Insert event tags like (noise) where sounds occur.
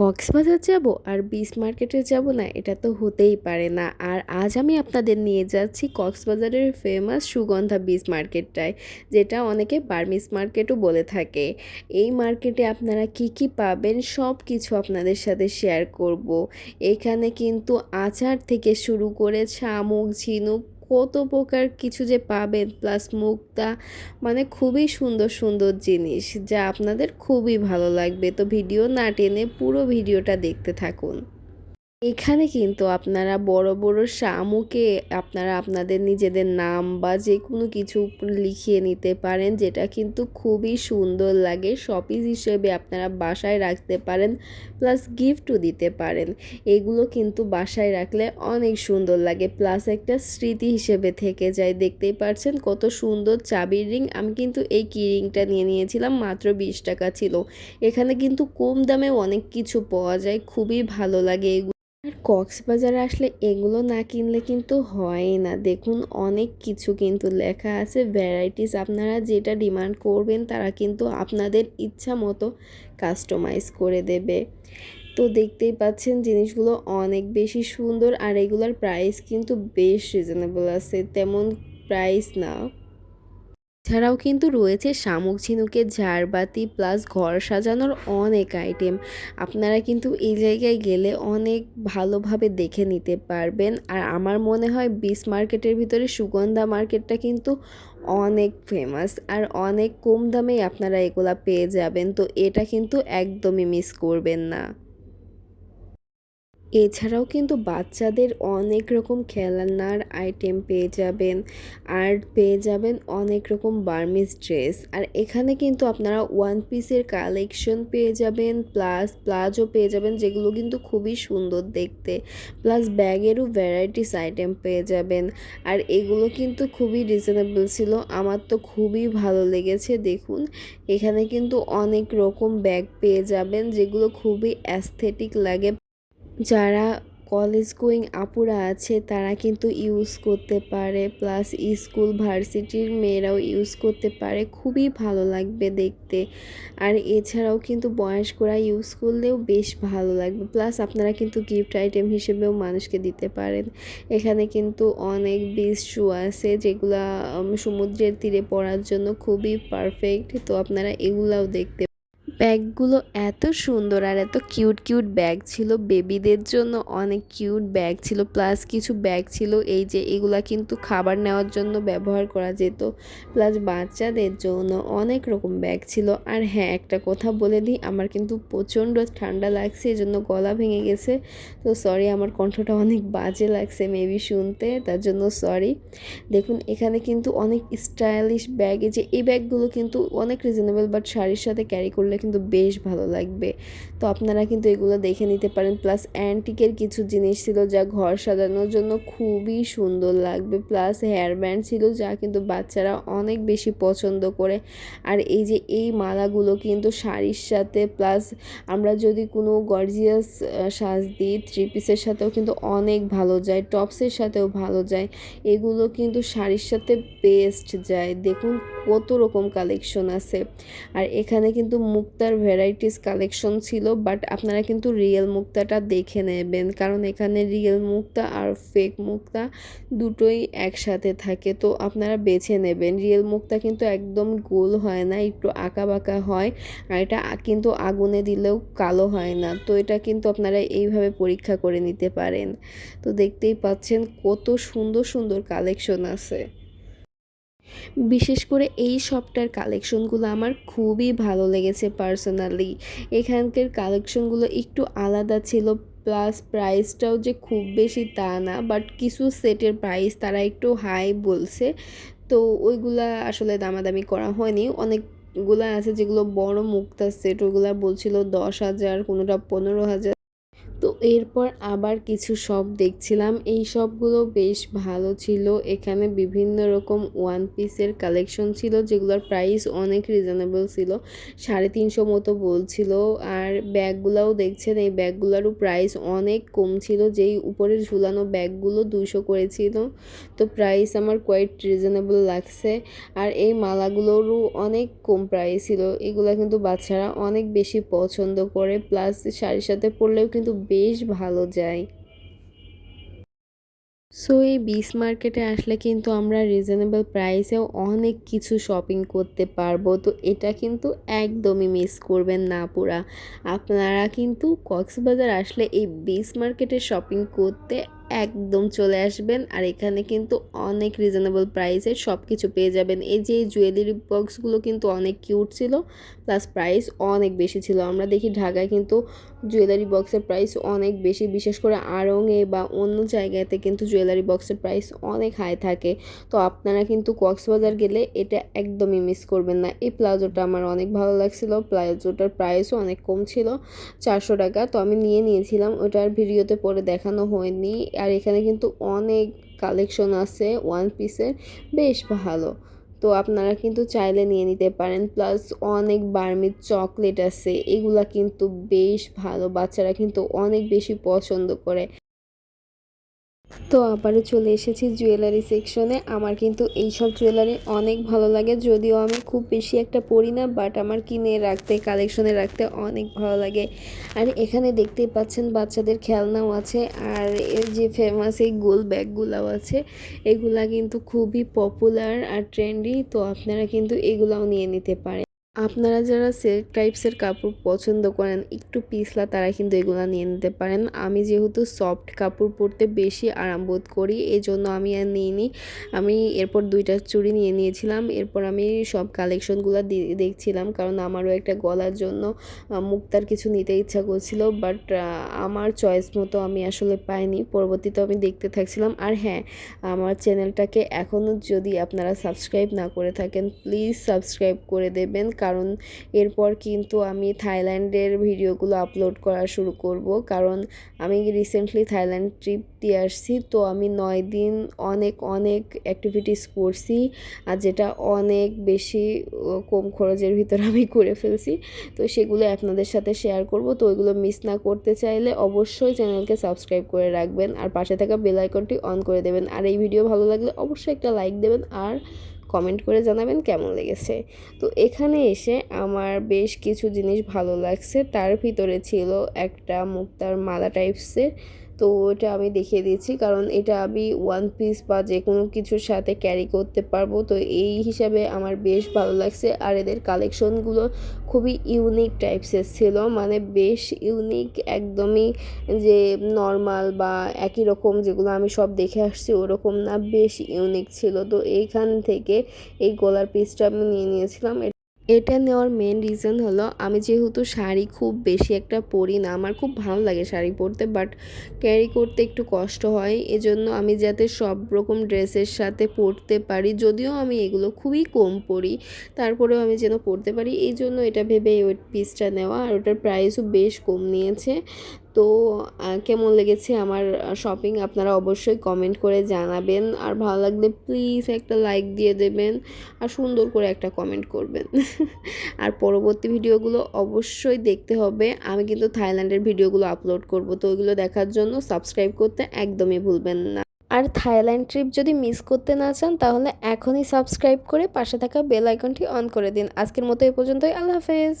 কক্সবাজার যাব আর বিচ মার্কেটে যাব না, এটা তো হতেই পারে না। আর আজ আমি আপনাদের নিয়ে যাচ্ছি কক্সবাজারের ফেমাস সুগন্ধা বিচ মার্কেটটায় যেটা অনেকে বার্মিস মার্কেটও বলে থাকে। এই মার্কেটে আপনারা কি কি পাবেন সব কিছু আপনাদের সাথে শেয়ার করব। এখানে কিন্তু আচার থেকে শুরু করে শামুক, ঝিনুক কত প্রকার কিছু যে পাবেন প্লাস মুক্তা মানে খুবই সুন্দর সুন্দর জিনিস যা আপনাদের খুবই ভালো লাগবে। তো ভিডিও না টেনে পুরো ভিডিওটা দেখতে থাকুন। এখানে কিন্তু আপনারা বড় বড় শামুকে আপনারা আপনাদের নিজেদের নাম বা যে কোনো কিছু লিখিয়ে নিতে পারেন, যেটা কিন্তু খুবই সুন্দর লাগে। শপিস হিসেবে আপনারা বাসায় রাখতে পারেন প্লাস গিফটও দিতে পারেন। এগুলো কিন্তু বাসায় রাখলে অনেক সুন্দর লাগে। প্লাস একটা স্মৃতি হিসেবে থেকে যায়। দেখতেই পারছেন কত সুন্দর চাবির রিং আমি কিন্তু এই কি রিংটা নিয়ে নিয়েছিলাম, মাত্র বিশ টাকা ছিল। এখানে কিন্তু কম দামে অনেক কিছু পাওয়া যায়। খুবই ভালো লাগে এগুলো। আর কক্সবাজারে আসলে এগুলো না কিনলে কিন্তু হয়ই না। দেখুন, অনেক কিছু কিন্তু লেখা আছে। ভ্যারাইটিস আপনারা যেটা ডিমান্ড করবেন, তারা কিন্তু আপনাদের ইচ্ছা মতো কাস্টমাইজ করে দেবে। তো দেখতেই পাচ্ছেন, জিনিসগুলো অনেক বেশি সুন্দর আর এগুলোর প্রাইস কিন্তু বেশ রিজনেবল আছে। তেমন প্রাইস না। এছাড়াও কিন্তু রয়েছে শামুক ঝিনুকের ঝাড়বাতি প্লাস ঘর সাজানোর অনেক আইটেম আপনারা কিন্তু এই জায়গায় গেলে অনেক ভালোভাবে দেখে নিতে পারবেন। আর আমার মনে হয় বিস মার্কেটের ভিতরে সুগন্ধা মার্কেটটা কিন্তু অনেক ফেমাস আর অনেক কম দামেই আপনারা এগুলা পেয়ে যাবেন। তো এটা কিন্তু একদমই মিস করবেন না। এছাড়াও কিন্তু বাচ্চাদের অনেক রকম খেলনার আইটেম পেয়ে যাবেন। আর পেয়ে যাবেন অনেক রকম বার্মিস ড্রেস আর এখানে কিন্তু আপনারা ওয়ান পিসের কালেকশন পেয়ে যাবেন প্লাস প্লাজও পেয়ে যাবেন, যেগুলো কিন্তু খুবই সুন্দর দেখতে। প্লাস ব্যাগেরও ভ্যারাইটিস আইটেম পেয়ে যাবেন। আর এগুলো কিন্তু খুবই রিজনেবল ছিল। আমার তো খুবই ভালো লেগেছে, দেখুন। এখানে কিন্তু অনেক রকম ব্যাগ পেয়ে যাবেন, যেগুলো খুবই অ্যাস্থেটিক লাগে। যারা কলেজ গোয়িং আপুরা আছে, তারা কিন্তু ইউজ করতে পারে প্লাস স্কুল ভার্সিটির মেয়েরাও ইউজ করতে পারে, খুবই ভালো লাগবে দেখতে। আর এছাড়াও কিন্তু বয়স্করা ইউজ করলেও বেশ ভালো লাগবে প্লাস আপনারা কিন্তু গিফট আইটেম হিসেবেও মানুষকে দিতে পারেন। এখানে কিন্তু অনেক বিচ শু আছে, যেগুলা সমুদ্রের তীরে পড়ার জন্য খুবই পারফেক্ট তো আপনারা এগুলাও দেখতে ব্যাগগুলো এত সুন্দর আর এত কিউট কিউট ব্যাগ ছিল। বেবিদের জন্য অনেক কিউট ব্যাগ ছিল। প্লাস কিছু ব্যাগ ছিল। এই যে এগুলা কিন্তু খাবার নেওয়ার জন্য ব্যবহার করা যেত। প্লাস বাচ্চাদের জন্য অনেক রকম ব্যাগ ছিল। আর হ্যাঁ একটা কথা বলে দিই, আমার কিন্তু প্রচণ্ড ঠান্ডা লাগছে এই জন্য গলা ভেঙে গেছে। তো সরি আমার কণ্ঠটা অনেক বাজে লাগছে মেবি শুনতে, তার জন্য সরি দেখুন, এখানে কিন্তু অনেক স্টাইলিশ ব্যাগ, এই যে এই ব্যাগগুলো কিন্তু অনেক রিজনেবল বাট শাড়ির সাথে ক্যারি করলে কিন্তু বেশ ভালো লাগবে। তো আপনারা কিন্তু এগুলো দেখে নিতে পারেন। প্লাস অ্যান্টিকের কিছু জিনিস ছিল যা ঘর সাজানোর জন্য খুবই সুন্দর লাগবে। প্লাস হেয়ার ব্যান্ড ছিল যা কিন্তু বাচ্চারা অনেক বেশি পছন্দ করে। আর এই যে এই মালাগুলো কিন্তু শাড়ির সাথে প্লাস আমরা যদি কোনো গর্জিয়াস সাজ দিই থ্রি পিসের সাথেও কিন্তু অনেক ভালো যায় টপসের সাথেও ভালো যায়। এগুলো কিন্তু শাড়ির সাথে বেস্ট যায়। দেখুন কত রকম কালেকশন আছে। আর এখানে কিন্তু মুক্তার ভ্যারাইটিস কালেকশন ছিল বাট আপনারা কিন্তু রিয়েল মুক্তাটা দেখে নেবেন। কারণ এখানে রিয়েল মুক্তা আর ফেক মুক্তা দুটোই একসাথে থাকে, তো আপনারা বেছে নেবেন। রিয়েল মুক্তা কিন্তু একদম গোল হয় না, একটু আঁকা বাঁকা হয়, আর এটা কিন্তু আগুনে দিলেও কালো হয় না। তো এটা কিন্তু আপনারা এইভাবে পরীক্ষা করে নিতে পারেন। তো দেখতেই পাচ্ছেন কত সুন্দর সুন্দর কালেকশন আছে। বিশেষ করে এই শপটার কালেকশনগুলো আমার খুবই ভালো লেগেছে পার্সোনালি এখানকার কালেকশনগুলো একটু আলাদা ছিল প্লাস প্রাইসটাও যে খুব বেশি তা না বাট কিছু সেটের প্রাইস তারা একটু হাই বলছে। তো ওইগুলা আসলে দামাদামি করা হয়নি। অনেক অনেকগুলা আছে যেগুলো বড় মুক্তা সেট ওগুলা বলছিল দশ হাজার, কোনোটা পনেরো হাজার। তো এরপর আবার কিছু সব দেখছিলাম। এই সবগুলো বেশ ভালো ছিল। এখানে বিভিন্ন রকম ওয়ান পিসের কালেকশন ছিল, যেগুলোর প্রাইস অনেক রিজনেবল ছিল। সাড়ে তিনশো মতো বলছিল। আর ব্যাগগুলোও দেখছেন, এই ব্যাগগুলোরও প্রাইস অনেক কম ছিল। যেই উপরে ঝুলানো ব্যাগগুলো দুশো করেছিল। তো প্রাইস আমার কোয়াইট রিজনেবল লাগছে। আর এই মালাগুলোরও অনেক কম প্রাইস ছিল। এগুলো কিন্তু বাচ্চারা অনেক বেশি পছন্দ করে। প্লাস শাড়ির সাথে পরলেও কিন্তু বেশ ভালো যায় সো এই বিস মার্কেটে আসলে কিন্তু আমরা রিজনেবল প্রাইসেও অনেক কিছু শপিং করতে পারব। তো এটা কিন্তু একদমই মিস করবেন না পুরা। আপনারা কিন্তু কক্সবাজার আসলে এই বিস মার্কেটে শপিং করতে একদম চলে আসবেন। আর এখানে কিন্তু অনেক রিজনেবল প্রাইসে সব কিছু পেয়ে যাবেন। এই যে জুয়েলারি বক্সগুলো কিন্তু অনেক কিউট ছিল প্লাস প্রাইস অনেক বেশি ছিল। আমরা দেখি ঢাকায় কিন্তু জুয়েলারি বক্সের প্রাইস অনেক বেশি। বিশেষ করে আড়ংয়ে বা অন্য জায়গাতে কিন্তু জুয়েলারি বক্সের প্রাইস অনেক হাই থাকে। তো আপনারা কিন্তু কক্সবাজার গেলে এটা একদমই মিস করবেন না। এই প্লাজোটা আমার অনেক ভালো লাগছিল। প্লাজোটার প্রাইসও অনেক কম ছিল, চারশো টাকা। তো আমি নিয়ে নিয়েছিলাম। ওটার ভিডিওতে পরে দেখানো হয়নি। আর এখানে কিন্তু অনেক কালেকশন আছে ওয়ান পিসের বেশ ভালো। তো আপনারা কিন্তু চাইলে নিয়ে নিতে পারেন। প্লাস অনেক বার্মির চকলেট আছে। এগুলা কিন্তু বেশ ভালো। বাচ্চারা কিন্তু অনেক বেশি পছন্দ করে। তো আবারও চলে এসেছি জুয়েলারি সেকশনে আমার কিন্তু এইসব জুয়েলারি অনেক ভালো লাগে, যদিও আমি খুব বেশি একটা পরি না বাট আমার কিনে রাখতে কালেকশনে রাখতে অনেক ভালো লাগে। আর এখানে দেখতেই পাচ্ছেন বাচ্চাদের খেলনাও আছে, আর এর যে ফেমাস এই গোল ব্যাগগুলাও আছে, এগুলা কিন্তু খুবই পপুলার আর ট্রেন্ডি তো আপনারা কিন্তু এগুলাও নিয়ে নিতে পারেন। আপনারা যারা সিল্ক টাইপসের কাপড় পছন্দ করেন, একটু পিছলা তারা কিন্তু এগুলো নিয়ে নিতে পারেন। আমি যেহেতু সফট কাপড় পরতে বেশি আরাম বোধ করি এই জন্য আমি আর নিইনি। আমি এরপর দুইটা চুড়ি নিয়ে নিয়েছিলাম। এরপর আমি সব কালেকশনগুলো দেখছিলাম, কারণ আমারও একটা গলার জন্য মুক্তার কিছু নিতে ইচ্ছা করছিল বাট আমার চয়েস মতো আমি আসলে পাইনি। পরবর্তীতে আমি দেখতে থাকছিলাম। আর হ্যাঁ আমার চ্যানেলটাকে এখনও যদি আপনারা সাবস্ক্রাইব না করে থাকেন প্লিজ সাবস্ক্রাইব করে দেবেন কারণ এরপর কিন্তু আমি থাইল্যান্ডের ভিডিওগুলো আপলোড করা শুরু করব। কারণ আমি রিসেন্টলি থাইল্যান্ড ট্রিপ দিয়ে আসছি, তো আমি নয় দিন অনেক অনেক অ্যাক্টিভিটিস করছি আর যেটা অনেক বেশি কম খরচের ভিতরে আমি করে ফেলছি। তো সেগুলো আপনাদের সাথে শেয়ার করব। তো ওইগুলো মিস না করতে চাইলে অবশ্যই চ্যানেলকে সাবস্ক্রাইব করে রাখবেন আর পাশে থাকা বেল আইকনটি অন করে দেবেন। আর এই ভিডিও ভালো লাগলে অবশ্যই একটা লাইক দেবেন আর কমেন্ট করে জানাবেন কেমন লেগেছে। তো এখানে এসে আমার বেশ কিছু জিনিস ভালো লাগছে। তার ভিতরে ছিল একটা মুক্তার মালা টাইপসের তো এটা আমি দেখিয়ে দিয়েছি, কারণ এটা আমি ওয়ান পিস বা যে কোনো কিছুর সাথে ক্যারি করতে পারব। তো এই হিসাবে আমার বেশ ভালো লাগছে, আর এদের কালেকশনগুলো খুবই ইউনিক টাইপসের ছিল। মানে বেশ ইউনিক একদমই যে নর্মাল বা একই রকম যেগুলো আমি সব দেখে আসছি, ওরকম না, বেশ ইউনিক ছিল। তো এইখান থেকে এই গলার পিসটা আমি নিয়ে নিয়েছিলাম। এটা নেওয়ার মেন রিজন হলো, আমি যেহেতু শাড়ি খুব বেশি একটা পরি না, আমার খুব ভালো লাগে শাড়ি পরতে বাট ক্যারি করতে একটু কষ্ট হয়। এজন্য আমি যাতে সব রকম ড্রেসের সাথে পরতে পারি, যদিও আমি এগুলো খুবই কম পরি, তারপরেও আমি যেন পরতে পারি। এই জন্য এটা ভেবে ওই পিসটা নেওয়া, আর ওটার প্রাইসও বেশ কম নিয়েছে। তো কেমন লেগেছে আমার শপিং আপনারা অবশ্যই কমেন্ট করে জানাবেন। আর ভালো লাগলে প্লিজ একটা লাইক দিয়ে দেবেন আর সুন্দর করে একটা কমেন্ট করবেন। (laughs) আর পরবর্তী ভিডিওগুলো অবশ্যই দেখতে হবে। আমি কিন্তু থাইল্যান্ডের ভিডিওগুলো আপলোড করব, তো ওইগুলো দেখার জন্য সাবস্ক্রাইব করতে একদমই ভুলবেন না। আর থাইল্যান্ড ট্রিপ যদি মিস করতে না চান, তাহলে এখনই সাবস্ক্রাইব করে পাশে থাকা বেল আইকনটি অন করে দিন। আজকের মতো এই পর্যন্তই, আল্লাহ হাফেজ।